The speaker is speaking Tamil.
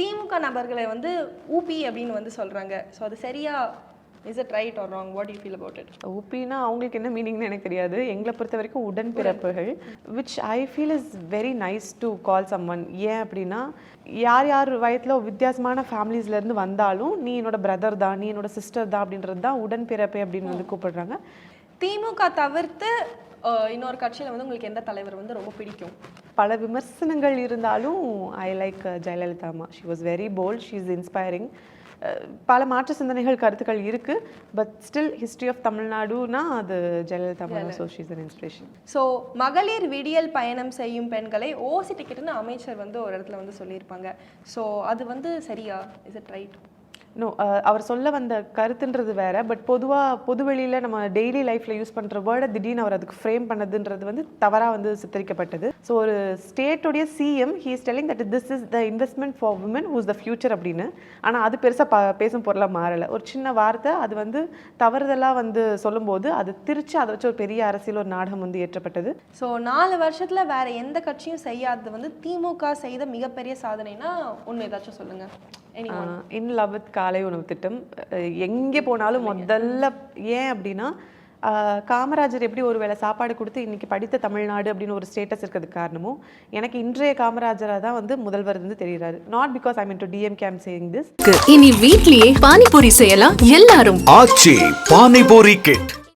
திமுக நபர்களை வந்து ஊபி அப்படின்னு வந்து சொல்றாங்க. ஸோ அது சரியா is it right or wrong what you feel about it ஊப்பினா அவங்களுக்கு என்ன மீனிங்னு எனக்கு தெரியாது. எங்களை பொறுத்த வரைக்கும் உடன்பிறப்புகள் which I feel is very nice to call summon ஏன் அப்படின்னா யார் யார் வயத்தில் வித்தியாசமான ஃபேமிலிஸ்லேருந்து வந்தாலும் நீ என்னோட பிரதர் தான் நீ என்னோட சிஸ்டர் தான் அப்படின்றது தான் உடன்பிறப்பு அப்படின்னு வந்து கூப்பிடுறாங்க. திமுக தவிர்த்து இன்னொரு கட்சியில வந்து உங்களுக்கு எந்த தலைவர் வந்து ரொம்ப பிடிக்கும்? பல விமர்சனங்கள் இருந்தாலும் I like Jayalalithaa Amma she was very bold she is inspiring பல மாற்று சிந்தனைகள் கருத்துக்கள் இருக்கு. பட் ஸ்டில் ஹிஸ்ட்ரி ஆஃப் தமிழ்நாடுனா அது Jayalalithaa Amma so she's an inspiration so மகளிர் விடியல் பயணம் செய்யும் பெண்களை ஓசி டிக்கெட்னு அமைச்சர் வந்து ஒரு இடத்துல வந்து சொல்லியிருப்பாங்க. ஸோ அது வந்து சரியா? Is it right no uh, அவர் சொல்ல வந்த கருத்துன்றது வேற பட் பொதுவாக பொதுவெளியில் நம்ம டெய்லி லைஃப்பில் யூஸ் பண்ணுற வேர்டை திடீர்னு அவர் அதுக்கு ஃப்ரேம் பண்ணதுன்றது வந்து தவறாக வந்து சித்தரிக்கப்பட்டது. ஸோ ஒரு ஸ்டேட்டுடைய CM he is telling that this is the investment for women who's the future அப்படின்னு. ஆனால் அது பெருசாக ப பேசும் பொருளாக மாறலை. ஒரு சின்ன வார்த்தை அது வந்து தவறுதலாக வந்து சொல்லும்போது அது திருச்சி அதை வச்சு ஒரு பெரிய அரசியல் ஒரு நாடகம் வந்து ஏற்றப்பட்டது. ஸோ நாலு வருஷத்தில் வேற எந்த கட்சியும் செய்யாதது வந்து திமுக செய்த மிகப்பெரிய சாதனைனா ஒன்று ஏதாச்சும் சொல்லுங்கள் இன் லவ் வித் காலை உணவு திட்டம் எங்கே போனாலும் முதல்ல ஏன் அப்படின்னா காமராஜர் எப்படி ஒரு வேளை சாப்பாடு கொடுத்து இன்னைக்கு படித்த தமிழ்நாடு அப்படின்னு ஒரு ஸ்டேட்டஸ் இருக்கிறதுக்கு காரணமும் எனக்கு இன்றைய காமராஜராக தான் வந்து முதல்வர் வந்து தெரிகிறாரு. Not because I mean to DM came saying this இனி வீட்லயே பானிபூரி செய்யலாம் எல்லாரும். ஆச்சி பானிபூரி கிட்.